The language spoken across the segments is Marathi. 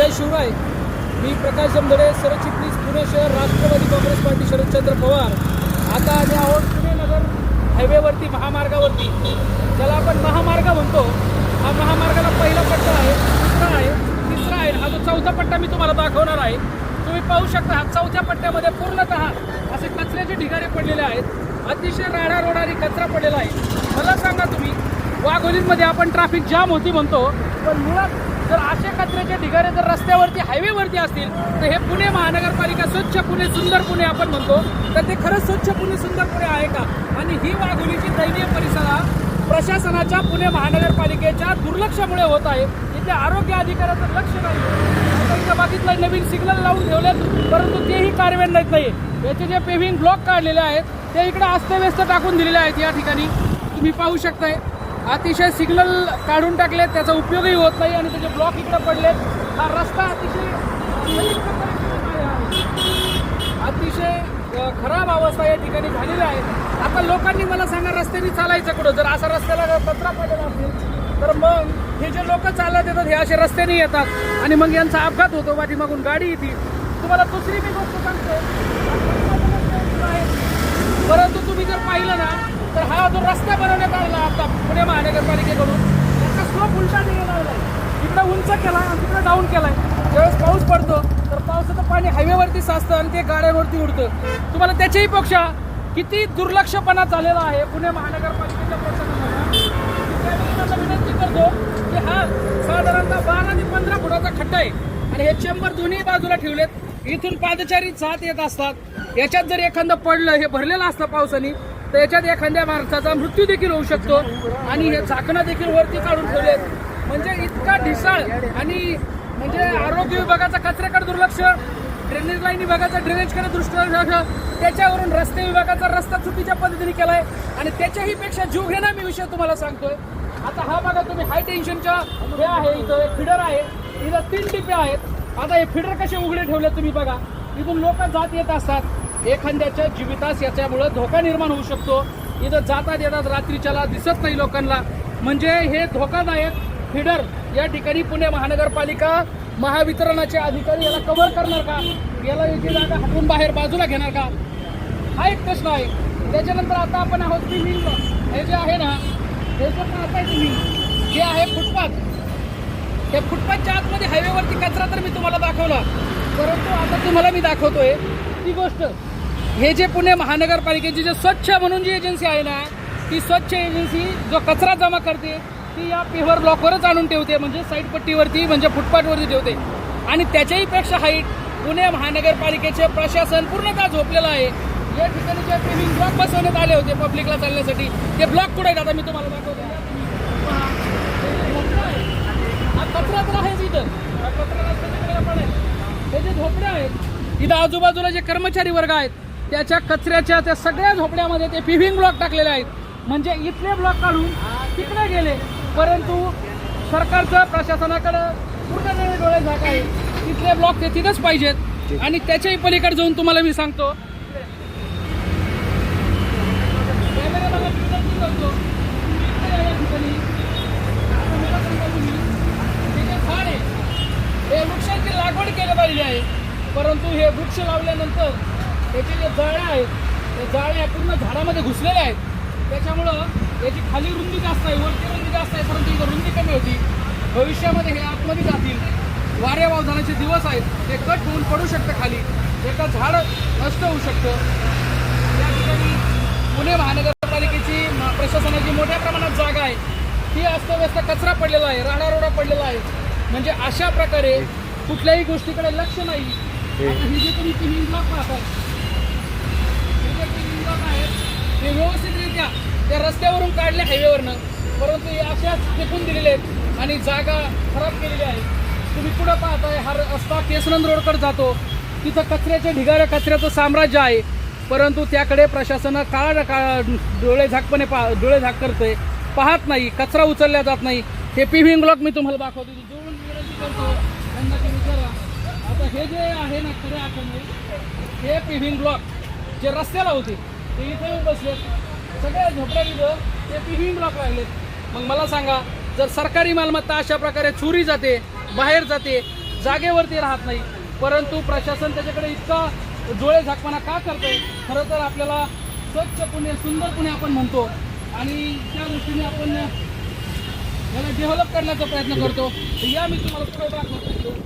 जय शिवराय मी प्रकाश जमधडे सरचिटणीस पुणे शहर राष्ट्रवादी काँग्रेस पार्टी शरदचंद्र पवार. आता आम्ही आहोत पुणे नगर हायवेवरती महामार्गावरती. ज्याला आपण महामार्ग म्हणतो हा महामार्गाला पहिला पट्टा आहे दुसरा आहे तिसरा आहे हा जो चौथा पट्टा मी तुम्हाला दाखवणार आहे तुम्ही पाहू शकता हा चौथ्या पट्ट्यामध्ये पूर्णतः असे कचऱ्याचे ढिगारे पडलेले आहेत. अतिशय राडा रोडारी कचरा पडलेला आहे. मला सांगा तुम्ही वाघोलीमध्ये आपण ट्रॅफिक जाम होती म्हणतो पण मुळात जर अशा कचऱ्याचे ढिगारे जर रस्त्यावरती हायवेवरती असतील तर हे पुणे महानगरपालिका स्वच्छ पुणे सुंदर पुणे आपण म्हणतो. तर ते खरंच स्वच्छ पुणे सुंदर पुणे आहे का? आणि ही वाघोलीची दैनीय परिसरा प्रशासनाच्या पुणे महानगरपालिकेच्या दुर्लक्षामुळे होत आहे. इथल्या आरोग्य अधिकाऱ्याचं लक्ष नाही. आता बघितलं नवीन सिग्नल लावून ठेवलेत परंतु तेही कार्यान्वित नाही याचे जे पेव्हिंग ब्लॉक काढलेले आहेत ते इकडे अस्तव्यस्त टाकून दिलेले आहेत या ठिकाणी. तुम्ही पाहू शकताय. अतिशय सिग्नल काढून टाकलेत त्याचा उपयोगही होत नाही आणि त्याचे ब्लॉक इकडे पडलेत. हा रस्ता अतिशय अतिशय खराब अवस्था या ठिकाणी झालेली आहे. आता लोकांनी मला सांगा रस्त्याने चालायचं कुठं? जर असा रस्त्याला जर कचरा पडलेला असेल तर मग हे जे लोक चालत येतात हे असे रस्त्याने येतात. आणि मग यांचा अपघात होतो पाठीमागून गाडी येते. तुम्हाला दुसरी मी गोष्ट सांगतो परंतु तुम्ही जर पाहिलं ना हा जो रस्ता बनवण्यात आला आता पुणे महानगरपालिकेकडून त्याचा स्लोप उलटा निघाला लागलाय इकडे उंच केला आणि तिकडे डाऊन केलाय. ज्यावेळेस पाऊस पडतो तर पावसाचं पाणी हायवेवरती साचतं आणि ते गाड्यांवरती उडतं. तुम्हाला त्याच्याही पक्षा किती दुर्लक्षपणा झालेला आहे पुणे महानगरपालिकेच्या प्रशासनाला. विनंती करतो की हा साधारणतः बारा ते पंधरा फुटाचा खड्डा आहे आणि हे चेंबर दोन्ही बाजूला ठेवलेत. इथून पादचारी जात येत असतात. याच्यात जर एखादं पडलं हे भरलेलं असतं पावसाने तर याच्यात एखाद्या माणसाचा मृत्यू देखील होऊ शकतो. आणि हे झाकणं देखील वरती काढून ठेवलेत म्हणजे इतका ढिसाळ आणि म्हणजे आरोग्य विभागाचा कचऱ्याकडे दुर्लक्ष ड्रेनेज लाईन विभागाचा ड्रेनेजकडे दुर्लक्ष त्याच्यावरून रस्ते विभागाचा रस्ता चुकीच्या पद्धतीने केलाय. आणि त्याच्याही पेक्षा जीव घेणं मी विषय तुम्हाला सांगतोय. आता हा बघा तुम्ही हाय टेन्शनच्या हे आहे इथं एक फिडर आहे. इथं तीन टिपे आहेत. आता हे फिडर कसे उघडे ठेवले तुम्ही बघा. इथून लोक जात येत असतात. एखाद्याच्या जीवितास याच्यामुळं धोका निर्माण होऊ शकतो. इथं जातात येतात रात्रीच्याला दिसत नाही लोकांना. म्हणजे हे धोकादायक फिडर या ठिकाणी पुणे महानगरपालिका महावितरणाचे अधिकारी याला कव्हर करणार का? याला याची जागा हटवून बाहेर बाजूला घेणार का? हा एक प्रश्न आहे. त्याच्यानंतर आता आपण आहोत की मी हे जे आहे ना हे जे पाहताय तुम्ही हे आहे फुटपाथ. त्या फुटपाथच्या आतमध्ये हायवेवरती कचरा तर मी तुम्हाला दाखवला. परंतु आता तुम्हाला मी दाखवतोय ती गोष्ट हे जे पुणे महानगरपालिकेची जे स्वच्छ म्हणून जी एजन्सी आहे ना ती स्वच्छ एजन्सी जो कचरा जमा करते ती या पेव्हर ब्लॉकवरच आणून ठेवते म्हणजे साईडपट्टीवरती म्हणजे फुटपाथवरती ठेवते. आणि त्याच्याही पेक्षा हाईट पुणे महानगरपालिकेचे प्रशासन पूर्णतः झोपलेलं आहे. या ठिकाणी जे पेव्हिंग ब्लॉक बसवण्यात आले होते पब्लिकला चालण्यासाठी ते ब्लॉक कुठे आहेत आता मी तुम्हाला दाखवतो. हा कचरा तर आहेच इथं. कचरा पण आहे. हे जे झोपडे आहेत इथं आजूबाजूला जे कर्मचारी वर्ग आहेत त्याच्या कचऱ्याच्या त्या सगळ्या झोपड्यामध्ये ते पिव्हिंग ब्लॉक टाकलेले आहेत. म्हणजे इथले ब्लॉक काढून तिकडे गेले. परंतु सरकारचं प्रशासनाकडं पूर्णपणे डोळे झाक आहे तिथले ब्लॉक ते तिथंच पाहिजेत. आणि त्याच्याही पलीकडे जाऊन तुम्हाला मी सांगतो. कॅमेराला परंतु हे वृक्ष लावल्यानंतर त्याचे जे जाळ्या आहेत ते जाळ्या पूर्ण झाडामध्ये घुसलेल्या आहेत. त्याच्यामुळं याची खाली रुंदी जास्त आहे वरती रुंदी जास्त आहे परंतु इथं रुंदी कमी होती. भविष्यामध्ये हे आतमध्ये जातील. वाऱ्या वावधानाचे दिवस आहेत. ते कट होऊन पडू शकतं खाली. एका झाड नष्ट होऊ शकतं. या ठिकाणी पुणे महानगरपालिकेची म- प्रशासनाची मोठ्या प्रमाणात जागा आहे. ती अस्तव्यस्त कचरा पडलेला आहे राडारोडा पडलेला आहे. म्हणजे अशा प्रकारे कुठल्याही गोष्टीकडे लक्ष नाही. जे तुम्ही ब्लॉक पाहतात हे जे ब्लॉक आहेत ते व्यवस्थितरित्या त्या रस्त्यावरून काढले हायवेवरनं परंतु हे अशाच फेकून दिलेले आहेत आणि जागा खराब केलेली आहे. तुम्ही पुढं पाहताय हा रस्ता केसनंद रोडकडे जातो. तिथं कचऱ्याच्या ढिगाऱ्या कचऱ्याचं साम्राज्य आहे. परंतु त्याकडे प्रशासन काळ काळ डोळे झाकपणे पा डोळे झाक करतोय. पाहत नाही कचरा उचलला जात नाही. हे पिव्हिंग ब्लॉक मी तुम्हाला दाखवतो जोडून विनंती करतो त्यांना ते विचारा आता हे जे आहे ना खऱ्या अर्थाने हे पिव्हिंग ब्लॉक जे रस्त्याला होते ते इथे येऊन बसलेत. सगळ्या झोपड्या इथं ते पिव्हिंग ब्लॉक राहिलेत. मग मला सांगा जर सरकारी मालमत्ता अशा प्रकारे चोरी जाते बाहेर जाते जागेवरती राहत नाही परंतु प्रशासन त्याच्याकडे इतका डोळे झाकपणा का करतंय? खरं तर आपल्याला स्वच्छ पुणे सुंदर पुणे आपण म्हणतो. आणि त्या दृष्टीने आपण याला डेव्हलप करण्याचा प्रयत्न करतो. तर या मी तुम्हाला पुढे दाखवतो.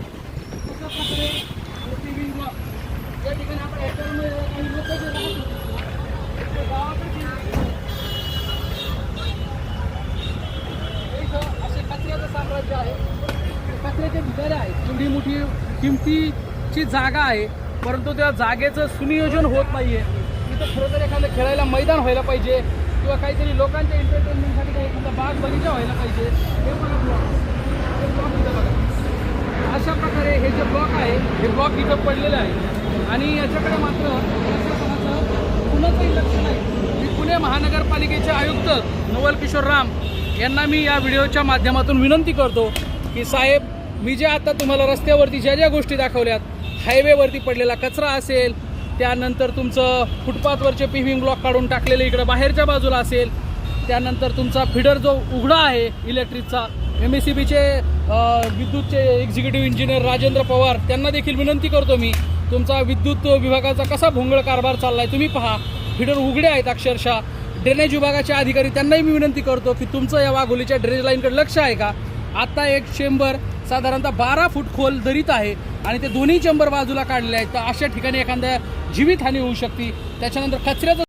कशा प्रकारे या ठिकाणी आपण काही लोक जे असे कचऱ्याचं साम्राज्य आहे कचऱ्याचे ढिगारे आहेत एवढी मोठी किमतीची जागा आहे परंतु त्या जागेचं सुनियोजन होत नाहीये इथं खरं तर एखादं खेळायला मैदान व्हायला पाहिजे किंवा काहीतरी लोकांच्या एंटरटेनमेंटसाठी काही एखादा बाग बगीचा व्हायला पाहिजे हे पण आपलं बघा अशा प्रकारे हे जे ब्लॉक आहे हे ब्लॉक इथं पडलेलं आहे. आणि याच्याकडे मात्र प्रशासनाचं कुणाचंही लक्ष नाही. मी पुणे महानगरपालिकेचे आयुक्त नवल किशोर राम यांना मी या व्हिडिओच्या माध्यमातून विनंती करतो की साहेब मी जे आता तुम्हाला रस्त्यावरती ज्या ज्या गोष्टी दाखवल्यात हायवेवरती पडलेला कचरा असेल त्यानंतर तुमचं फुटपाथवरचे पिव्हिंग ब्लॉक काढून टाकलेले इकडं बाहेरच्या बाजूला असेल त्यानंतर तुमचा फिडर जो उघडा आहे इलेक्ट्रिकचा एम एस सी बीचे विद्युतचे एक्झिक्युटिव्ह इंजिनियर राजेंद्र पवार त्यांना देखील विनंती करतो मी तुमचा विद्युत विभागाचा कसा भोंगळ कारभार चालला आहे तुम्ही पहा. फिडर उघडे आहेत अक्षरशः. ड्रेनेज विभागाचे अधिकारी त्यांनाही मी विनंती करतो की तुमचं या वाघोलीच्या ड्रेनेज लाईनकडे लक्ष आहे का? आत्ता एक चेंबर साधारणतः बारा फूट खोल दरीत आहे आणि ते दोन्ही चेंबर बाजूला काढले आहेत. तर अशा ठिकाणी एखाद्या जीवितहानी होऊ शकते. त्याच्यानंतर कचऱ्याचं